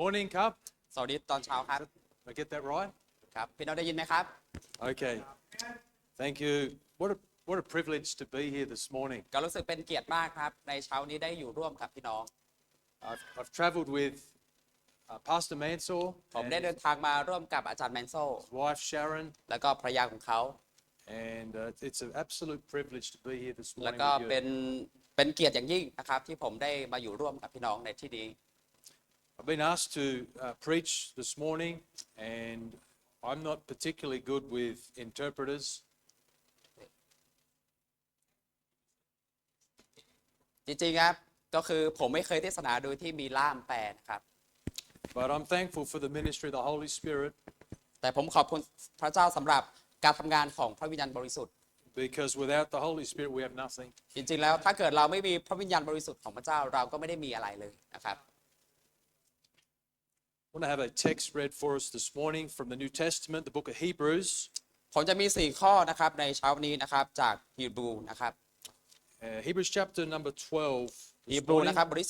Morning, Cup. สวัสดีตอนเช้าครับ Did I get that right? ครับ พี่น้องได้ยินไหมครับ Okay. Thank you. What a what a privilege to be here this morning. ก็รู้สึกเป็นเกียรติมากครับ ในเช้านี้ได้อยู่ร่วมกับพี่น้อง I've, I've travelled with uh, Pastor Mansour ผม and ได้เดินทางมาร่วมกับอาจารย์แมนโซ his wife Sharon, แล้วก็ภรรยาของเขา and uh, it's an absolute privilege to be here this แล้ว morning ก็ with เป็ you. นเป็นเกียรติอย่างยิ่งนะครับ ที่ผมได้มาอยู่ร่วมกับพี่น้องในที่นี้ I've been asked to uh, preach this morning, and I'm not particularly good with interpreters. จริงๆครับก็คือผมไม่เคยเทศนาโดยที่มีล่ามแปลนะครับ But I'm thankful for the ministry of the Holy Spirit แต่ผมขอบคุณพระเจ้าสำหรับการทำงานของพระวิญญาณบริสุทธิ์ because without the Holy Spirit, we have nothing. จริงๆแล้วถ้าเกิดเราไม่มีพระวิญญาณบริสุทธิ์ของพระเจ้าเราก็ไม่ได้มีอะไรเลยนะครับ I want to have a text read for us this morning from the New Testament, the book of Hebrews. ผมจะมี 4 ข้อนะครับในเช้านี้นะครับจากฮีบรูนะครับ Uh, Hebrews chapter number 12. ฮี This บรู morning. นะครับบทที่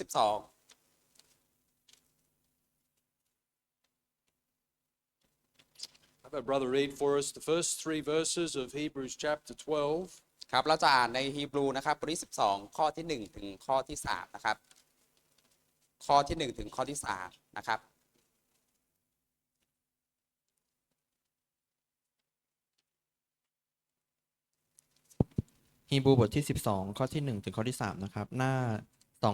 How about brother read for us the first three verses of Hebrews chapter 12. 12 ครับเราจะอ่านในฮีบรูนะครับบทที่ 12 ข้อที่ 1 ถึงข้อที่ 3 นะครับ ข้อที่ 1 ถึงข้อที่ 3 นะครับ ฮีบูบทที่ 12 ข้อที่ 1 ถึงข้อที่ 3 นะครับ หน้า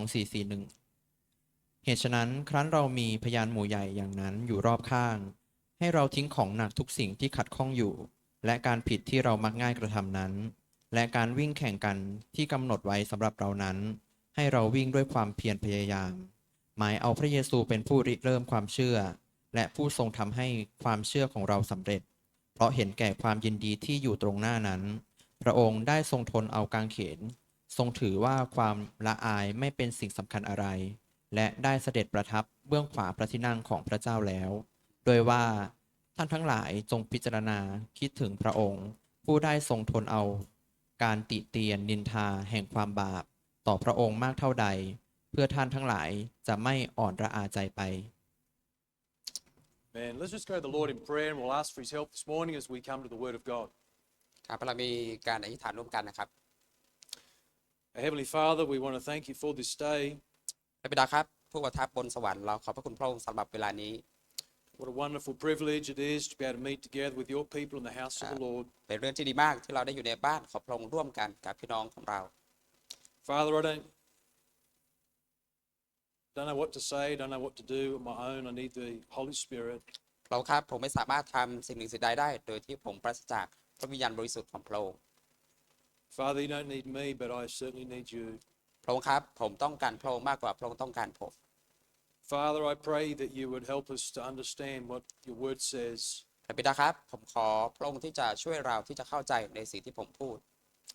2441 เหตุฉะนั้นครั้นเรามีพยานหมู่ใหญ่อย่างนั้นอยู่รอบข้าง ให้เราทิ้งของหนักทุกสิ่งที่ขัดข้องอยู่ และการผิดที่เรามักง่ายกระทำนั้น และการวิ่งแข่งกันที่กำหนดไว้สำหรับเรานั้น ให้เราวิ่งด้วยความเพียรพยายาม หมายเอาพระเยซูเป็นผู้ริเริ่มความเชื่อ และผู้ทรงทำให้ความเชื่อของเราสำเร็จ เพราะเห็นแก่ความยินดีที่อยู่ตรงหน้านั้น ระองค์ได้ทรงทนเอากางเขน ทรงถือว่าความละอายไม่เป็นสิ่งสำคัญอะไร และได้เสด็จประทับเบื้องขวาพระที่นั่งของพระเจ้าแล้ว โดยว่าท่านทั้งหลายจงพิจารณาคิดถึงพระองค์ ผู้ได้ทรงทนเอา การติเตียนนินทาแห่งความบาป ต่อพระองค์มากเท่าใด เพื่อท่านทั้งหลายจะไม่อ่อนระอาใจไป Man, let's just go to the Lord in prayer and we'll ask for his help this morning as we come to the word of God. ครับเรามีการอธิษฐานร่วมกันนะครับ Our Heavenly Father, we want to thank you for this day. พระบิดาครับผู้ประทับบนสวรรค์เราขอบพระคุณพระองค์สำหรับเวลานี้ What a wonderful privilege it is to be able to meet together with your people in the house of the Lord. เป็นเรื่องที่ดีมากที่เราได้อยู่ในบ้านของพระองค์ร่วมกันกับพี่น้องของเรา Father, I don't don't know what to say, don't know what to do on my own. I need the Holy Spirit. เราครับผมไม่สามารถทำสิ่งหนึ่งสิ่งใดได้ โดยที่ผมปราศจาก พระวิญญาณบริสุทธิ์ของพระองค์ Father, you don't need me, but I certainly need you. พระองค์ครับผมต้องการพระองค์มากกว่าพระองค์ต้องการผม Father, I pray that you would help us to understand what your word says. พระบิดาครับผมขอพระองค์ที่จะช่วยเราที่จะเข้าใจในสิ่งที่ผมพูด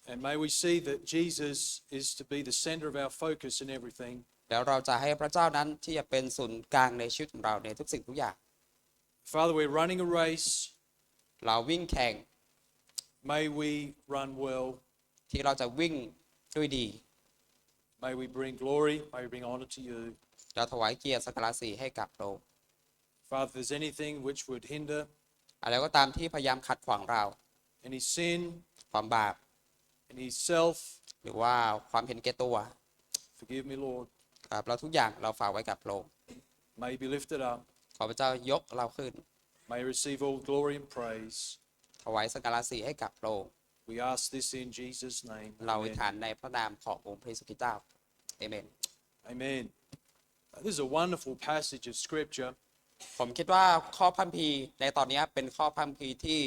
And may we see that Jesus is to be the center of our focus in everything. แล้วเราจะให้พระเจ้านั้นที่จะเป็นศูนย์กลางในชีวิตของเราในทุกสิ่งทุกอย่าง Father, we're running a race. เราวิ่งแข่ง May we run well. ที่เราจะวิ่งด้วยดี May we bring glory. May we bring honor to you. เราถวายเกียรติสักการะสีให้กับพระองค์ Father, if there's anything which would hinder, อะไรก็ตามที่พยายามขัดขวางเรา any sin, ความบาป any self, หรือว่าความเห็นแก่ตัว forgive me, Lord. ครับเราทุกอย่างเราฝากไว้กับพระองค์ May you be lifted up. ขอพระเจ้า ยกเราขึ้น May you receive all glory and praise. ถวายสักการะสีให้กับพระองค์ We ask this in Jesus' name. เราอธิษ Amen. ฐานในพระนามขององค์พระเยซูคริสต์เจ้าเอเมน Amen. Uh, This is a wonderful passage of scripture. ผมคิดว่าข้อพัมพีร์ในตอนนี้เป็นข้อพัมพีร์ที่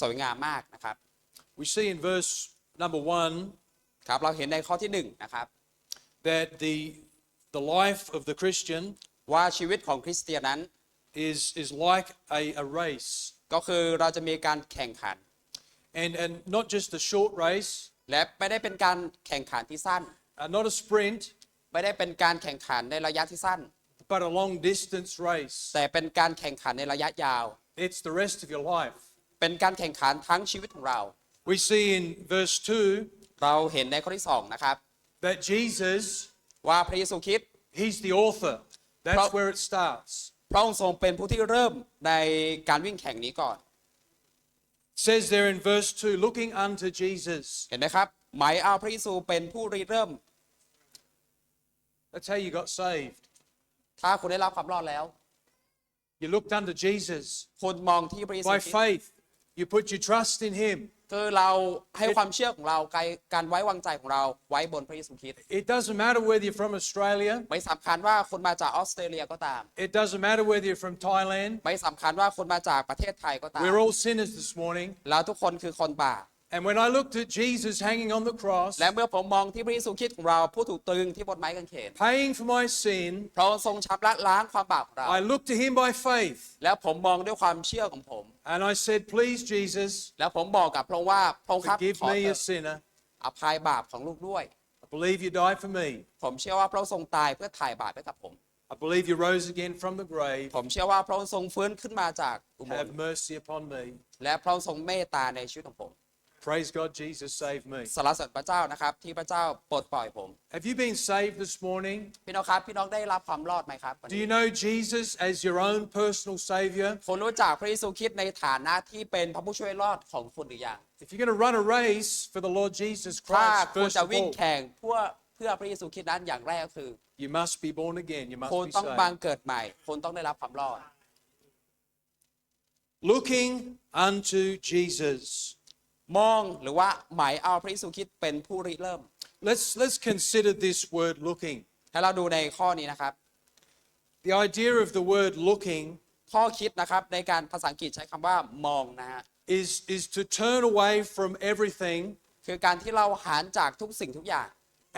สวยงามมากนะครับ We see in verse number one ครับเราเห็นในข้อที่หนึ่งนะครับ that the, the life of the Christian ว่าชีวิตของคริสเตียนนั้น is, is like a, a race. ก็คือเราจะมีการแข่งขัน And, and not just a short race, และไม่ได้เป็นการแข่งขันที่สั้น uh, not a sprint, ไม่ได้เป็นการแข่งขันในระยะที่สั้น but a long distance race. แต่เป็นการแข่งขันในระยะยาว It's the rest of your life. เป็นการแข่งขันทั้งชีวิตของเรา We see in verse 2เราเห็นในข้อที่สองนะครับ that Jesus, ว่าพระเยซูคริสต์ He's the author. That's Pro- where it starts. พระองค์ทรงเป็นผู้ที่เริ่มในการวิ่งแข่งนี้ก่อน It says there in verse 2 looking unto Jesus. เห็นไหมครับหมายเอาพระเยซูเป็นผู้ริเริ่ม That's how you got saved. ถ้าคุณได้รับความรอดแล้ว You looked unto Jesus. คุณมองที่พระเยซู By คริสต์ faith, you put your trust in Him. คือเราให้ความเชื่อของเราการการไว้วางใจของเราไว้บนพระเยซูคริสต์ It doesn't matter whether you're from Australia, ไม่สำคัญว่าคุณมาจากออสเตรเลียก็ตาม it doesn't matter whether you're from Thailand. ไม่สำคัญว่าคุณมาจากประเทศไทยก็ตาม We're all sinners this morning. เราทุกคนคือคนบาป And when I looked at Jesus hanging on the cross, และเมื่อผมมองที่พระเยซูคริสต์ของเราผู้ถูกตรึงที่บนไม้กางเขน paying for my sin, พระองค์ทรงชำระล้างความบาปของเรา I looked to Him by faith. แล้วผมมองด้วยความเชื่อของผม And I said, Please, Jesus, แล้วผมบอกกับพระองค์ว่าพระองค์ครับ forgive ขอ me, เถ a อะ sinner. อภัยบาปของลูกด้วย I believe you died for me. ผมเชื่อว่าพระองค์ทรงตายเพื่อถ่ายบาปให้กับผม I believe you rose again from the grave. ผมเชื่อว่าพระองค์ทรงฟื้นขึ้นมาจากอุโมง Have ค์ mercy upon me. และพระองค์ทรงเมตตาในชีวิตของผม Praise God, Jesus saved me. สรรเสริญพระเจ้านะครับ ที่พระเจ้าปลดปล่อยผม Have you been saved this morning? พี่น้องครับพี่น้องได้รับความรอดไหมครับวัน Do นี้ you know Jesus as your own personal Savior? คุณรู้จักพระเยซูคริสต์ในฐานะที่เป็นพระผู้ช่วยรอดของคุณหรือยัง If you're going to run a race for the Lord Jesus ถ้า Christ, คุณ first จะ of วิ่ง all, แข่งเพื่อเพื่อพระเยซูคริสต์นั้นอย่างแรกก็คือ you must be born again. You must คุณ be ต้องบัง saved. เกิดใหม่ คุณต้องได้รับความรอด Looking unto Jesus. มองหรือว่าหมายเอาพระเยซูคริสต์เป็นผู้ริเริ่ม Let's, let's consider this word looking. ให้เราดูในข้อนี้นะครับ The idea of the word looking ข้อคิดนะครับในการภาษาอังกฤษใช้คำว่ามองนะฮะ is, is to turn away from everything คือการที่เราหันจากทุกสิ่งทุกอย่าง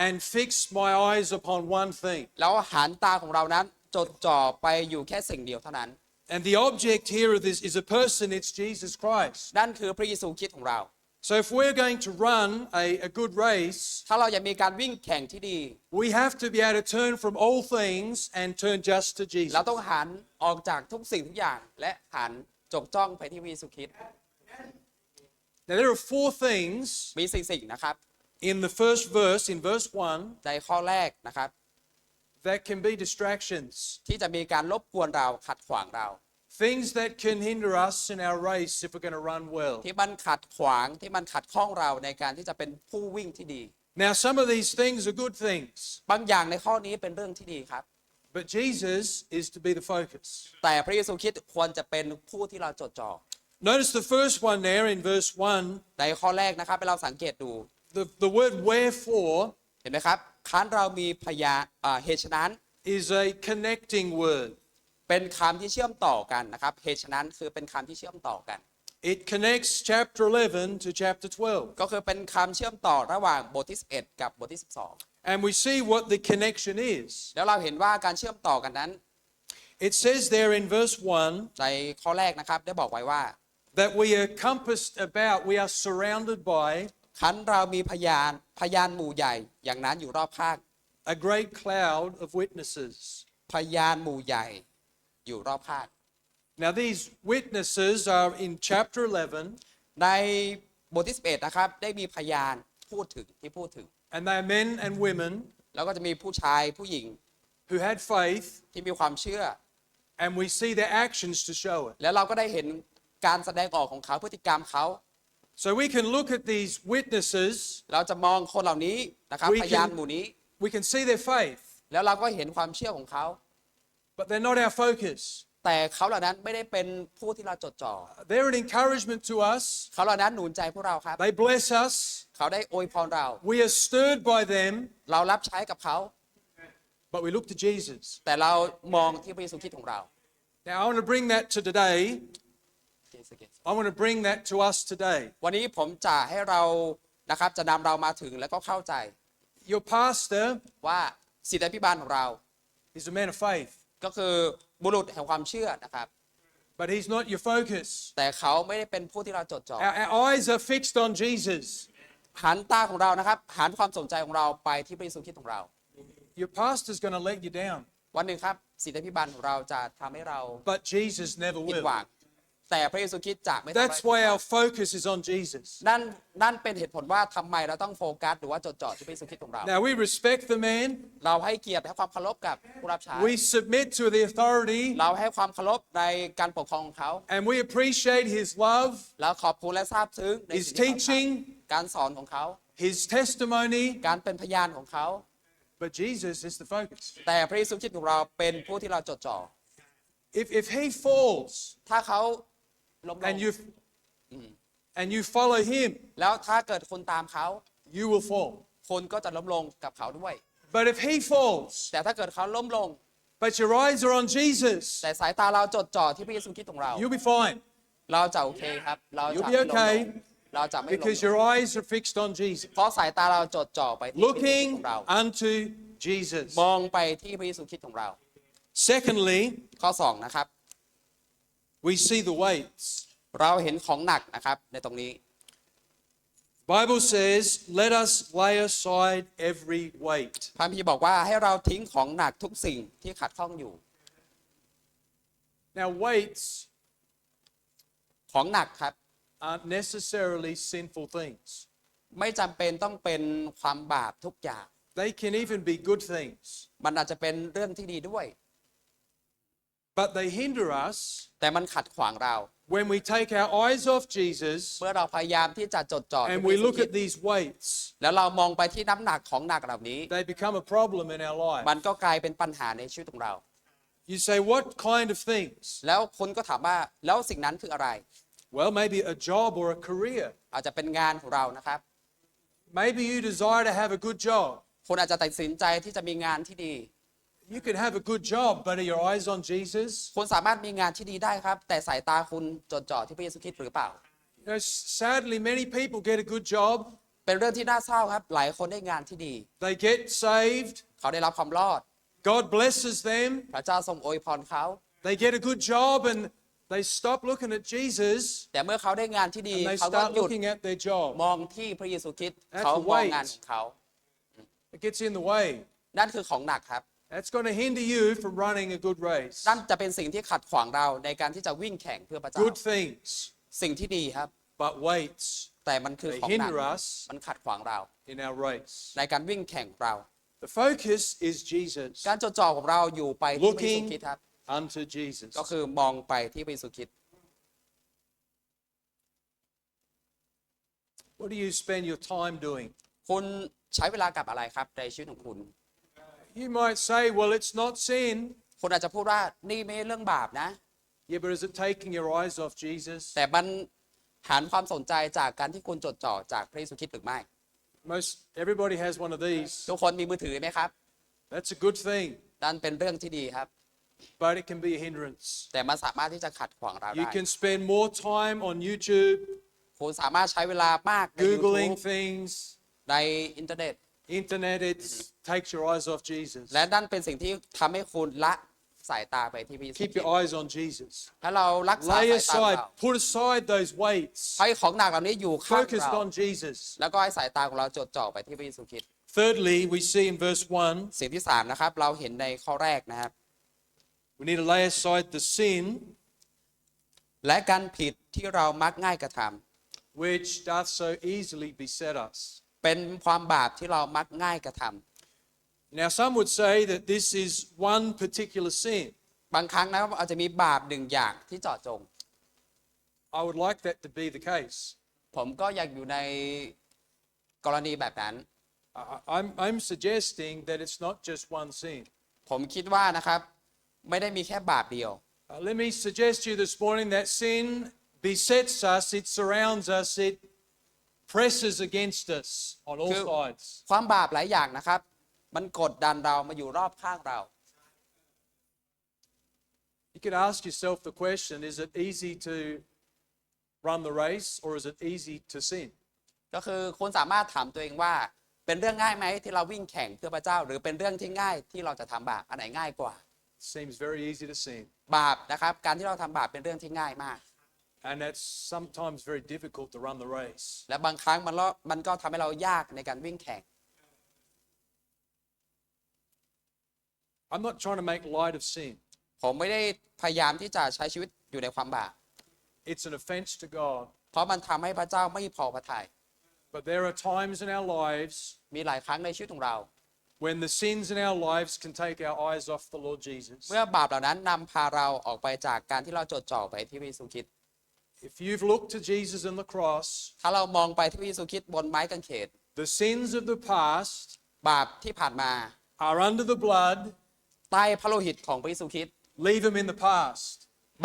and fix my eyes upon one thing. แล้วหันตาของเรานั้นจดจ่อไปอยู่แค่สิ่งเดียวเท่านั้น And the object here of this is a person, it's Jesus Christ. นั่นคือพระเยซูคริสต์ของเรา So if we're going to run a, a good race, ถ้าเราอยากมีการวิ่งแข่งที่ดี we have to be able to turn from all things and turn just to Jesus. เราต้องหันออกจากทุกสิ่งทุกอย่าง และหันจบจ้องไปที่พระเยซูคริสต์ Now, there are four things มีสี่สิ่งนะครับ in the first verse, in verse 1, ในข้อแรกนะครับ that can be distractions, ที่จะมีการรบกวนเราขัดขวางเรา things that can hinder us in our race if we're going to run well. ที่มันขัดขวางที่มันขัดข้องเราในการที่จะเป็นผู้วิ่งที่ดี Now, some of these things are good things, บางอย่างในข้อนี้เป็นเรื่องที่ดีครับ but Jesus is to be the focus. แต่พระเยซูคริสต์ควรจะเป็นผู้ที่เราจดจ่อ Notice the first one there in verse 1, ในข้อแรกนะครับให้เราสังเกตดู the, the word wherefore เห็นไหมครับคันเรามีพยาอ่าเหตุฉะนั้น is a connecting word. เป็นคำที่เชื่อมต่อกันนะครับเหตุฉะนั้นคือเป็นคำที่เชื่อมต่อกัน It connects chapter 11 to chapter 12. ก็คือเป็นคำเชื่อมต่อระหว่างบทที่ 11 กับบทที่ And we see what the connection is. 12แล้วเราเห็นว่าการเชื่อมต่อกันนั้น It says there in verse 1ในข้อแรกนะครับได้บอกไว้ว่า that we are compassed about, we are surrounded by คันเรามีพยานพยานหมู่ใหญ่ อย่างนั้นอยู่รอบข้าง a great cloud of witnesses. พยานหมู่ใหญ่ อยู่รอบข้าง Now, these witnesses are in chapter 11, ในบทที่11นะครับได้มีพยานพูดถึงที่พูดถึง and they are men and women แล้วก็จะมีผู้ชายผู้หญิง who had faith, ที่มีความเชื่อ and we see their actions to show it. แล้วเราก็ได้เห็นการแสดงออกของเขาพฤติกรรมเขา So we can look at these witnesses, เราจะมองคนเหล่านี้นะครับ We พยาน can- หมู่นี้ we can see their faith, แล้วเราก็เห็นความเชื่อของเขา but they're not our focus. แต่เขาเหล่านั้นไม่ได้เป็นผู้ที่เราจดจ่อ They're an encouragement to us, เขาเหล่านั้นหนุนใจพวกเราครับ they bless us, เขาได้อวยพรเรา we are stirred by them, เรารับใช้กับเขา but we look to Jesus. แต่เรามองที่พระเยซูคริสต์ของเรา Now, I want to bring that to today. I want to bring that to us today. วันนี้ผมจะให้เรานะครับจะนำเรามาถึงแล้วก็เข้าใจ Your pastor ว่าศิษยาพิบาลของเรา is a man of faith, ก็คือบุรุษแห่งความเชื่อนะครับ but he's not your focus. แต่เขาไม่ได้เป็นผู้ที่เราจดจ่อ Our, our eyes are fixed on Jesus. หันตาของเรานะครับหันความสนใจของเราไปที่พระเยซูคริสต์ของเรา Your pastor's going to let you down, วันหนึ่งครับศิษยาพิบาลของเราจะทำให้เรา but Jesus never ผิด will. หวัง แต่พระเยซูคริสต์จะไม่ทำร้าย That's why our focus is on Jesus. นั่นนั่นเป็นเหตุผลว่าทำไมเราต้องโฟกัสหรือว่าจดจ่อที่พระเยซูคริสต์ของเรา Now, we respect the man, เราให้เกียรติและความเคารพกับผู้รับใช้ we submit to the authority, เราให้ความเคารพในการปกครองของเขา and we appreciate his love, แล้วขอบคุณและซาบซึ้งใน his สิ่งที่เขา teaching, ทำการสอนของเขา his testimony, การเป็นพยานของเขา but Jesus is the focus. แต่พระเยซูคริสต์ของเราเป็นผู้ที่เราจดจ่อ If, if he falls ถ้าเขา ล้มลง and you, and you follow him, แล้วถ้าเกิดคุณตามเขา you will fall. คุณก็จะล้มลงกับเขาด้วย But if he falls, แต่ถ้าเกิดเขาล้มลง but your eyes are on Jesus, แต่สายตาเราจดจ่อที่พระเยซูคริสต์ของเรา you'll be fine เราจะโอเคครับ เราจะ You'll ไม่ be ล้มล okay งเราจะไม่ล้ม because ลง your eyes are fixed on Jesus, เพราะสายตาเราจดจ่อไปที่พระเยซูคริสต์ looking ของเรา unto Jesus. มองไปที่พระเยซูคริสต์ของเรา Secondly, ข้อสองนะครับ we see the weights. เราเห็นของหนักนะครับในตรงนี้ Bible says, "Let us lay aside every weight." พระคัมภีร์บอกว่าให้เราทิ้งของหนักทุกสิ่งที่ขัดข้องอยู่ Now, weights ของหนักครับ aren't necessarily sinful things. ไม่จำเป็นต้องเป็นความบาปทุกอย่าง They can even be good things, มันอาจจะเป็นเรื่องที่ดีด้วย but they hinder us แต่มันขัดขวางเรา when we take our eyes off Jesus เมื่อเราพยายามที่จะจดจ่อที่ and พระ we เยซู look คริส at ต์ these weights. แล้วเรามองไปที่น้ำหนักของหนักเหล่านี้ They become a problem in our life. มันก็กลายเป็นปัญหาในชีวิตของเรา You say, "What kind of things?" แล้วคนก็ถามว่าแล้วสิ่งนั้นคืออะไร Well, maybe a job or a career. อาจจะเป็นงานของเรานะครับ Maybe you desire to have a good job. คุณอาจจะตัดสินใจที่จะมีงานที่ดี You can have a good job, but are your eyes on Jesus? คุณสามารถมีงานที่ดีได้ครับ แต่สายตาคุณจดจ่อที่พระเยซูคริสต์หรือเปล่า You know, sadly, many people get a good job, เป็นเรื่องที่น่าเศร้าครับ หลายคนได้งานที่ดี they get saved, เขาได้รับความรอด God blesses them, พระเจ้าทรงอวยพรเขา they get a good job, and they stop looking at Jesus แต่เมื่อเขาได้งานที่ดี and they เขาก็ start หยุด looking at their job. มองที่พระเยซูคริสต์ That's เขามอง weight งานของเขา It gets in the way. นั่นคือของหนักครับ That's going to hinder you from running a good race. นั่นจะเป็นสิ่งที่ขัดขวางเราในการที่จะวิ่งแข่งเพื่อพระเจ้า Good things, สิ่งที่ดีครับ but weights, แต่มันคือ they ของหนัก hinder us มันขัดขวางเรา in our race. ในการวิ่งแข่งของเรา The focus is Jesus, การจดจ่อของเราอยู่ไปที่พระเยซูคริสต์ครับ unto Jesus. ก็คือมองไปที่พระเยซูคริสต์ What do you spend your time doing? คุณใช้เวลากับอะไรครับในชีวิตของคุณ You might say, well, it's not sin. คุณอาจจะพูดว่านี่ไม่ใช่เรื่องบาปนะ Yeah, but is it taking your eyes off Jesus? แต่มันหันความสนใจจากการที่คุณจดจ่อจากพระเยซูคริสต์หรือไม่ Most everybody has one of these. ทุกคนมีมือถือไหมครับ That's a good thing, นั่นเป็นเรื่องที่ดีครับ but it can be a hindrance. แต่มันสามารถที่จะขัดขวางเรา You ได้ can spend more time on YouTube, คุณสามารถใช้เวลามากใน Googling YouTube things, ในอินเทอร์เน็ต internet, it takes your eyes off Jesus. และนั่นเป็นสิ่งที่ทำให้คุณละสายตาไปที่พระเยซูค Keep ริสต์ your eyes on Jesus. ถ้าเรารักษา Lay สายตาของ aside, เรา put aside those weights, ให้ของหนักเหล่านี้อยู่ข้าง focused เรา on Jesus. แล้วก็ให้สายตาของเราจดจ่อไปที่พระเยซูคริสต์ Thirdly, we see in verse 1, สิ่งที่สามนะครับ เราเห็นในข้อแรกนะครับ we need to lay aside the sin และการผิดที่เรามักง่ายกระทำ which doth so easily beset us. เป็นความบาปที่เรามักง่ายกระทำ Now, some would say that this is one particular sin. บางครั้งนะครับอาจจะมีบาปหนึ่งอย่างที่เจาะจง I would like that to be the case. ผมก็อยากอยู่ในกรณีแบบนั้น I- I'm, I'm suggesting that it's not just one sin. ผมคิดว่านะครับ ไม่ได้มีแค่บาปเดียว Uh, let me suggest to you this morning that sin besets us, it surrounds us, it presses against us on all Cool. sides. ความบาปหลายอย่างนะครับ มันกดดันเรามาอยู่รอบข้างเรา You could ask yourself the question is it easy to run the race or is it easy to sin? ก็คือคุณสามารถถามตัวเองว่า เป็นเรื่องง่ายไหมที่เราวิ่งแข่งเพื่อพระเจ้า หรือเป็นเรื่องที่ง่ายที่เราจะทำบาปอันไหนง่ายกว่า seems very easy to sin. บาปนะครับ การที่เราทำบาปเป็นเรื่องที่ง่ายมาก And that's sometimes very difficult to run the race. และบางครั้งมันก็มันก็ทำให้เรายากในการวิ่งแข่ง I'm not trying to make light of sin. ผมไม่ได้พยายามที่จะใช้ชีวิตอยู่ในความบาป it's an offense to God. เพราะมันทำให้พระเจ้าไม่พอพระทัย But there are times in our lives มีหลายครั้งในชีวิตของเรา when the sins in our lives can take our eyes off the Lord Jesus. เมื่อบาปเหล่านั้นนำพาเราออกไปจากการที่เราจดจ่อไปที่พระเยซูคริสต์ If you've looked to Jesus on the cross, ถ้าเรามองไปที่พระเยซูคริสต์บนไม้กางเขน the sins of the past บาปที่ผ่านมา are under the blood. ใต้พระโลหิตของพระเยซูคริสต์ Leave them in the past.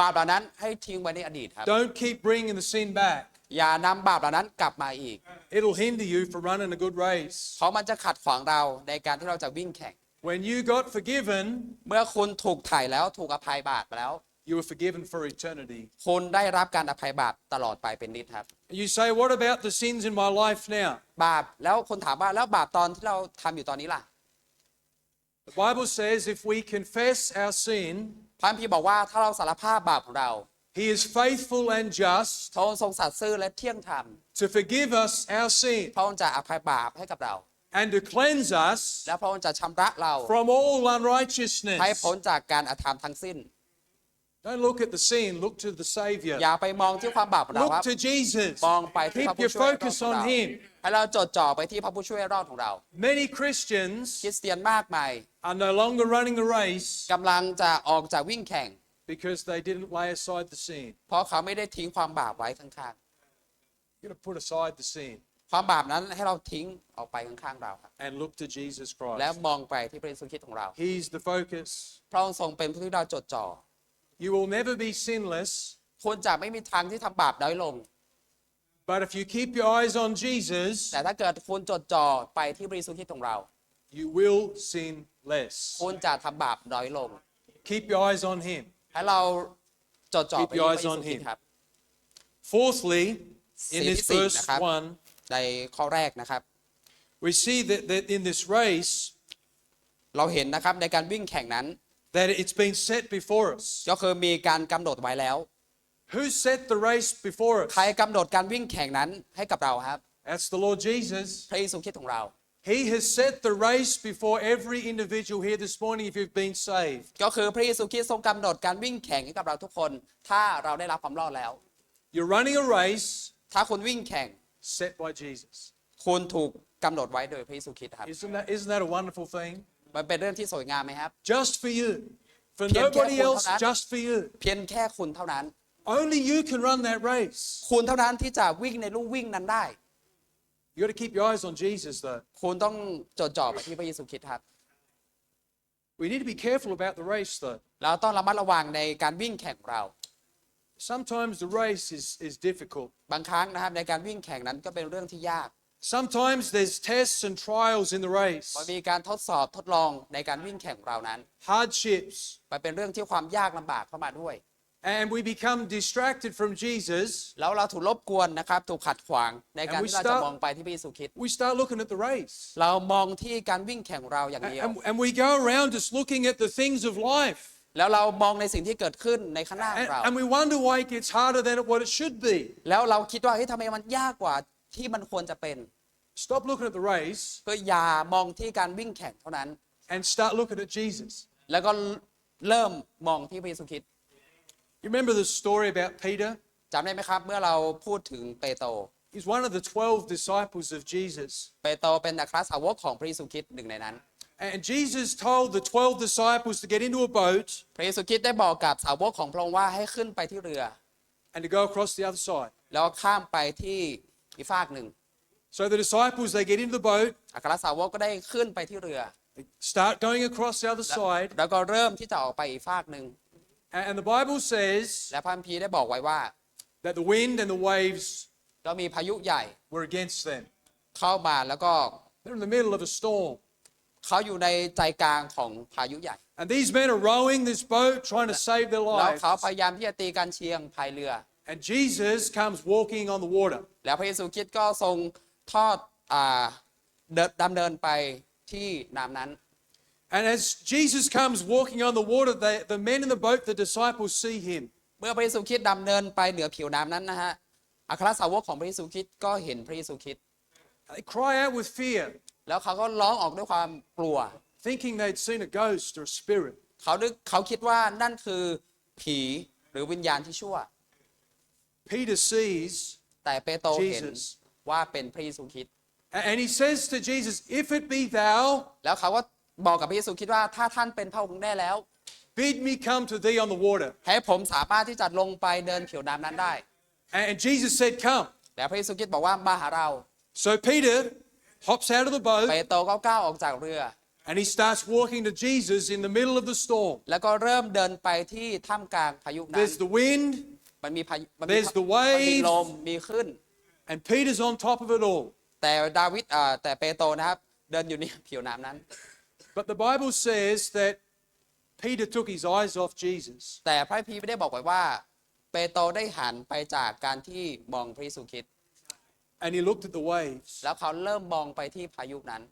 บาปเหล่านั้นให้ทิ้งไว้ในอดีตครับ Don't keep bringing the sin back. อย่านำบาปเหล่านั้นกลับมาอีก It'll hinder you from running a good race. เพราะมันจะขัดขวางเราในการที่เราจะวิ่งแข่ง When you got forgiven, เมื่อคุณถูกไถ่แล้วถูกอภัยบาปแล้ว you were forgiven for eternity. คุณได้รับการอภัยบาปตลอดไปเป็นนิดครับ You say, What about the sins in my life now? บาปแล้วคนถามว่าแล้วบาปตอนที่เราทำอยู่ตอนนี้ล่ะ The Bible says if we confess our sin, พระคัมภีร์บอกว่าถ้าเราสารภาพบาปของเรา He is faithful and just พระองค์ทรงสัตย์ซื่อและเที่ยงธรรม to forgive us our sin พระองค์จะอภัยบาปให้กับเรา and to cleanse us และพระองค์จะชำระเรา from all unrighteousness. ให้พ้นจากการอธรรมทั้งสิ้น Don't look at the sin, look to the Savior. อย่าไปมองที่ความบาปของเราค Look รับ to Jesus. มองไปที่พระ Keep ผู้ your ช่วยรอด focus ของ on เรา Him. ให้เราจดจ่อไปที่พระผู้ช่วยรอดของเรา Many Christians คริสเตียนมากมาย are no longer running the race กำลังจะออกจากวิ่งแข่ง because they didn't lay aside the sin. เพราะเขาไม่ได้ทิ้งความบาปไว้ข้าง You've got to put aside the sin ๆ ความบาปนั้นให้เราทิ้งออกไปข้างๆเราครับ and look to Jesus แล้ว Christ. มองไปที่พระเยซูคริสต์ของเรา He's the focus. พระองค์ทรงเป็นผู้ที่เราจดจ่อ You will never be sinless, คุณจะไม่มีทางที่ทำบาปน้อยลง but if you keep your eyes on Jesus, แต่ถ้าเกิดคุณจดจ่อไปที่พระเยซูคริสต์ของเรา you will sin less. คุณจะทำบาปน้อยลง Keep your eyes on Him. ให้เราจดจ่อ Keep ไปที่ your พระ eyes เยซู on คริส him. ต์ครับ Fourthly, in Sige, this sige, verse nakap- 1, ในข้อแรกนะครับ we see that, that in this race, เราเห็นนะครับในการวิ่งแข่งนั้น that it's been set before us. ก็คือมีการกำหนดไว้แล้ว Who set the race before ใคร us? กำหนดการวิ่งแข่งนั้นให้กับเราครับ That's the Lord Jesus. พระเยซูคริสต์ของเรา He has set the race before every individual here this morning if you've been saved. ก็คือพระเยซูคริสต์ทรงกำหนดการวิ่งแข่งให้กับเราทุกคน ถ้าเราได้รับความรอดแล้ว You're running a race ถ้าคุณวิ่งแข่ง set by Jesus. คุณถูกกำหนดไว้โดยพระเยซูคริสต์ครับ Isn't that, isn't that a wonderful thing? มันเป็นเรื่องที่สวยงามไหมครับ Just for you. For Bien nobody careful, else, Hannah. just for you. เพียงแค่คุณเท่านั้น Only you can run that race. คุณเท่านั้นที่จะวิ่งในลู่วิ่งนั้นได้ you got to keep your eyes on Jesus, though. คุณต้องจดจ่อไปที่พระเยซูคริสต์ครับ We need to be careful about the race, though. เราต้องระมัดระวังในการวิ่งแข่งของเรา Sometimes the race is, is difficult. บางครั้งนะครับในการวิ่งแข่งนั้นก็เป็นเรื่องที่ยาก Sometimes there's tests and trials in the race, มันมีการทดสอบทดลองในการวิ่งแข่งของเรานั้น hardships, มันเป็นเรื่องที่ความยากลำบากเข้ามาด้วย and we become distracted from Jesus. แล้วเราถูกรบกวนนะครับ ถูกขัดขวางในการ And we ที่เราจะ start- มองไปที่พระเยซูคริสต์ We start looking at the race. เรามองที่การวิ่งแข่งของเราอย่าง And, เดียว and, and we go around just looking at the things of life. แล้วเรามองในสิ่งที่เกิดขึ้นในข้างหน้าขอ And, งเรา and we wonder why it gets harder than what it should be. แล้วเราคิดว่าเฮ้ยทำไมมันยากกว่า ที่มันควรจะเป็น Stop looking at the race ก็อย่ามองที่การวิ่งแข่งเท่านั้น and start looking at Jesus. แล้วก็เริ่มมองที่พระเยซูคริสต์ You remember the story about Peter? จำได้ไหมครับ เมื่อเราพูดถึงเปโตร He's one of the 12 disciples of Jesus. เปโตรเป็นอัครสาวกของพระเยซูคริสต์หนึ่งในนั้น And Jesus told the 12 disciples to get into a boat พระเยซูคริสต์ได้บอกกับสาวกของพระองค์ว่าให้ขึ้นไปที่เรือ and to go across the other side. แล้วข้ามไปที่ อีกฝากหนึ่ง So the disciples, they get into the boat, อัครสาวกก็ได้ขึ้นไปที่เรือ they start going across the other side, แล้วก็เริ่มที่จะออกไปอีกฝากหนึ่ง and and the Bible says และพระคัมภีร์ได้บอกไว้ว่า that the wind and the waves ก็มีพายุใหญ่ were against them. เข้ามาแล้วก็ They're in the middle of a storm. เขาอยู่ในใจกลางของพายุใหญ่ And these men are rowing this boat, trying to save their แล้ว lives. เขาพยายามที่จะตีกันเชียงพายเรือ And Jesus comes walking on the water. แล้วพระเยซูคริสต์ก็ทรงทอดอ่าเดินดำเนินไปที่น้ำนั้น And as Jesus comes walking on the water, they, the men in the boat, the disciples, see him. เมื่อพระเยซูคริสต์ดำเนินไปเหนือผิวน้ำนั้นนะฮะอัครสาวกของพระเยซูคริสต์ก็เห็นพระเยซูคริสต์ They cry out with fear, แล้วเขาก็ร้องออกด้วยความกลัว thinking they'd seen a ghost or a spirit. เขานึกเขาคิดว่านั่นคือผีหรือวิญญาณที่ชั่ว Peter sees, แต่เปโตรเห็น Jesus ว่าเป็นพระเยซูคริด and he says to Jesus, If it be thou, แล้วเขาก็บอกกับพระเยซูคริดว่าถ้าท่านเป็นพระองค์ได้แล้ว bid me come to thee on the water. ให้ผมสามารถที่จะลงไปเดินเขียวน้ำนั้นได้ And Jesus said, Come. แล้วพระเยซูคริดบอกว่ามาหาเรา So Peter hops out of the เป boat โตรก็ก้าวออกจากเรือ and he starts walking to Jesus in the middle of the storm. แล้วก็เริ่มเดินไปที่ท่ามกลางพายุนั้น There's the wind, มันมีพายุมันมี There's the มันมี waves ลมมีขึ้น and Peter's on top of it all. แต่ดาวิดอ่าแต่เปโตรนะครับ เดินอยู่ในผิวน้ำนั้น But the Bible says that Peter took his eyes off Jesus แต่พระพีไม่ได้บอกไว้ว่า เปโตรได้หันไปจากการที่มองพระเยซูคริด and he looked at the waves แล้วเขาเริ่มมองไปที่พายุนั้น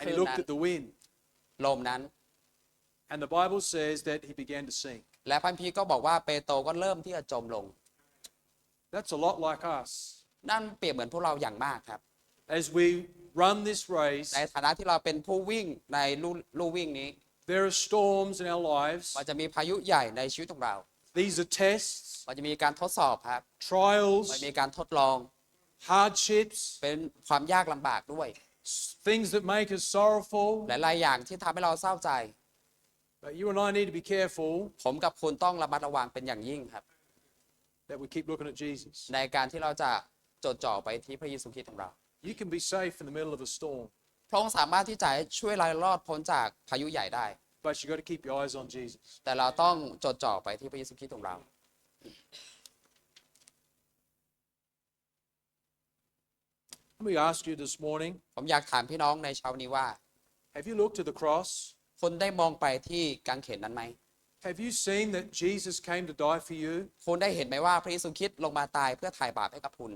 and ค he ลื่น looked นั้น at the wind. ลมนั้น And the Bible says that he began to sink. และพระพีก็บอกว่าเปโตรก็เริ่มที่จะจมลง That's a lot like us. นั่นเปรียบเหมือนพวกเราอย่างมากครับ As we run this race, ในฐานะที่เราเป็นผู้วิ่งในลู่ลู่วิ่งนี้ there are storms in our lives. มันจะมีพายุใหญ่ในชีวิตของเรา These are tests, มันจะมีการทดสอบครับมัน trials, มีการทดลอง hardships, เป็นความยากลำบากด้วย s- things that make us sorrowful. หลายๆอย่างที่ทำให้เราเศร้าใจ But you and I need to be careful ผมกับคุณต้องระมัดระวังเป็นอย่างยิ่งครับ that we keep looking at Jesus. ในการที่เราจะจดจ่อไปที่พระเยซูคริสต์ของเรา You can be safe in the middle of a storm, พระองค์สามารถที่จะช่วยเรารอดพ้นจากพายุใหญ่ได้ but you've got to keep your eyes on Jesus. แต่เราต้องจดจ่อไปที่พระเยซูคริสต์ของเรา Let me ask you this morning ผมอยากถามพี่น้องในเช้านี้ว่า have you looked to the cross? คุณได้มองไปที่กางเขนนั้นไหม Have you seen that Jesus came to die for you? คุณได้เห็นไหมว่าพระเยซูคริสต์ลงมาตายเพื่อไถ่บาปให้กับคุณ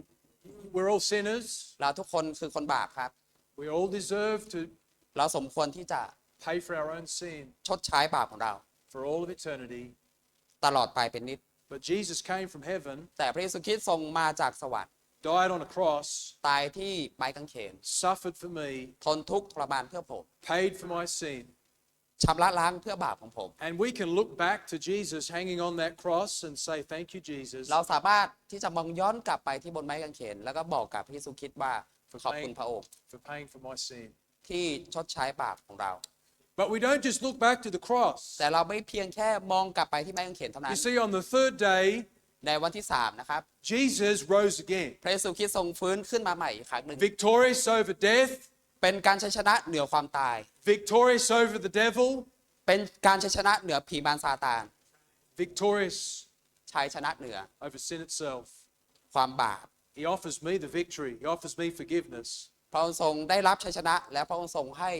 We're all sinners. เราทุกคนคือคนบาปครับ We all deserve to เราสมควรที่จะ pay for our own sin ชดใช้บาปของเรา for all of eternity. ตลอดไปเป็นนิด But Jesus came from heaven, แต่พระเยซูคริสต์ทรงมาจากสวรรค์ died on a cross, ตายที่ไม้กางเขน suffered for me, ทนทุกข์ทรมานเพื่อผม paid for my sin. ชำระล้างเพื่อบาปของผม And we can look back to Jesus hanging on that cross and say, Thank you, Jesus, เราสามารถที่จะมองย้อนกลับไปที่บนไม้กางเขน แล้วก็บอกกับพระเยซูคริสต์ว่าขอบคุณพระองค์ for paying for my sin. ที่ชดใช้บาปของเรา But we don't just look back to the cross. แต่เราไม่เพียงแค่มองกลับไปที่ไม้กางเขนเท่านั้ You น see, on the third day, ในวันที่สามนะครับ Jesus rose again, พระเยซูคริสต์ทรงฟื้นขึ้นมาใหม่อีกครั้งหนึ่ง victorious over death, เป็นการชัยชนะเหนือความตาย victorious over the devil, เป็นการชัยชนะเหนือผีมารซาตาน victorious ชัยชนะเหนือ over sin itself. ความบาป He offers me the victory, He offers me forgiveness. พระองค์ทรงได้รับชัยชนะ และพระองค์ทรงให้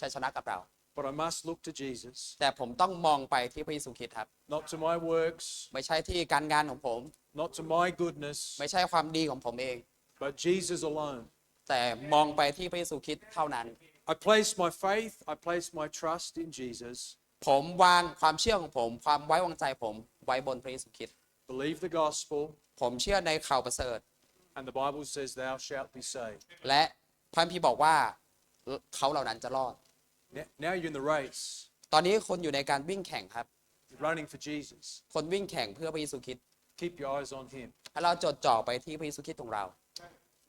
ชัยชนะกับเรา But I must look to Jesus, แต่ผมต้องมองไปที่พระเยซูคริสต์ครับ not to my works, ไม่ใช่ที่การงานของผม not to my goodness, ไม่ใช่ความดีของผมเอง but Jesus alone. แต่มองไปที่พระเยซูคริสต์เท่านั้น I place my faith, I place my trust in Jesus, ผมวางความเชื่อของผม ความไว้วางใจผมไว้บนพระเยซูคริสต์ believe the gospel, ผมเชื่อในข่าวประเสริฐ and the Bible says, Thou shalt be saved. และพระคัมภีร์บอกว่าเขาเหล่านั้นจะรอด Now now you're in the race, ตอนนี้คนอยู่ในการวิ่งแข่งครับ you're running for Jesus. คนวิ่งแข่งเพื่อพระเยซูคริสต์ Keep your eyes on Him. ให้เราจดจ่อไปที่พระเยซูคริสต์ของเรา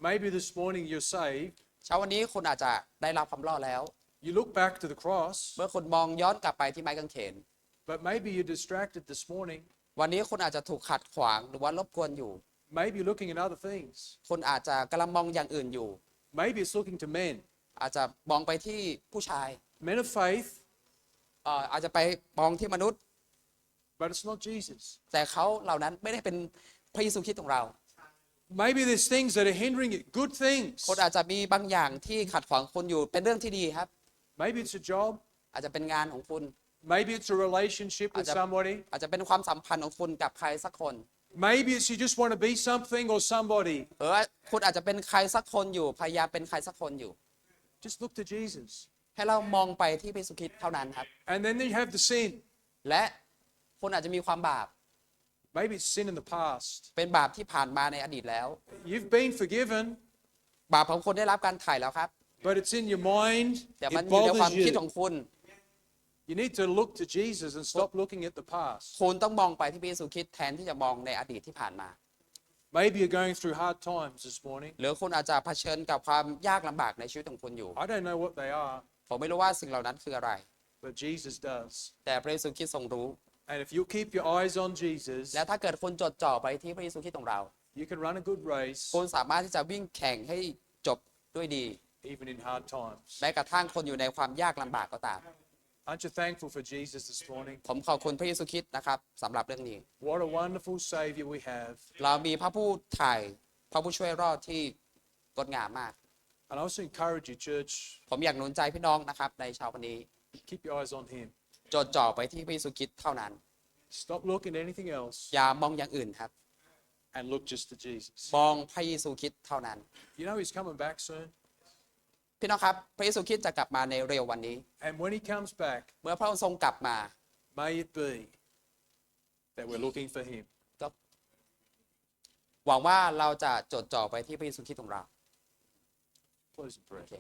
Maybe this morning you're saved, เช้าวันนี้คุณอาจจะได้รับความรอดแล้ว you look back to the cross, เมื่อคุณมองย้อนกลับไปที่ไม้กางเขน but maybe you're distracted this morning. วันนี้คุณอาจจะถูกขัดขวางหรือว่ารบกวนอยู่ Maybe you're looking at other things. คุณอาจจะกำลังมองอย่างอื่นอยู่ Maybe it's looking to men, อาจจะมองไปที่ผู้ชาย men of faith, เอ่ออาจจะไปมองที่มนุษย์ but it's not Jesus. แต่เขาเหล่านั้นไม่ได้เป็นพระเยซูคริสต์ของเรา Maybe there's things that are hindering it, good things. คนอาจจะมีบางอย่างที่ขัดขวางคุณอยู่เป็นเรื่องที่ดีครับ Maybe it's a job. อาจจะเป็นงานของคุณ Maybe it's a relationship with Aja- somebody. อาจจะเป็นความสัมพันธ์ของคุณกับใครสักคน Maybe it's you just want to be something or somebody. หรือว่าคุณอาจจะเป็นใครสักคนอยู่พยายามเป็นใครสักคนอยู่ Just look to Jesus. ให้เรามองไปที่พระเยซูคริสต์เท่านั้นครับ And then you have the sin. และคุณอาจจะมีความบาป Maybe it's sin in the past. เป็นบาปที่ผ่านมาในอดีตแล้ว You've been forgiven, บาปของคุณได้รับการไถ่แล้วครับ but it's in your mind. แต่มัน It อยู่ในความ bothers คิดขอ you. งคุณ You need to look to Jesus and stop looking at the past. คุณต้องมองไปที่พระเยซูคริสต์แทนที่จะมองในอดีตที่ผ่านมา Maybe you're going through hard times this morning. หรือคุณอาจจะเผชิญกับความยากลำบากในชีวิตของคุณอยู่ I don't know what they are, ผมไม่รู้ว่าสิ่งเหล่านั้นคืออะไร but Jesus does. แต่พระเยซูคริสต์ทรงรู้ And if you keep your eyes on Jesus, และถ้าเกิดคุณจดจ่อไปที่พระเยซูคริสต์ของเรา you can run a good race คุณสามารถที่จะวิ่งแข่งให้จบด้วยดี even in hard times. แม้กระทั่งคนอยู่ในความยากลำบากก็ตาม Aren't you thankful for Jesus this morning? ผมขอบคุณพระเยซูคริสต์นะครับสำหรับเรื่องนี้ What a wonderful Savior we have. เรามีพระผู้ถ่ายพระผู้ช่วยรอดที่งดงามมาก And I also encourage you, church, ผมอยากหนุนใจพี่น้องนะครับในเช้าวันนี้ keep your eyes on Him. จดจ่อไปที่พระเยซูคริสต์เท่านั้น Stop looking at anything else อย่ามองอย่างอื่นครับ and look just to Jesus. มองพระเยซูคริสต์เท่านั้น You know He's coming back soon. พี่น้องครับ พระเยซูคริสต์จะกลับมาในเร็ววันนี้ And when He comes back, เมื่อพระองค์ทรงกลับมา may it be that we're looking for Him. ก็หวังว่าเราจะจดจ่อไปที่พระเยซูคริสต์ของเรา Close in โอ prayer. เค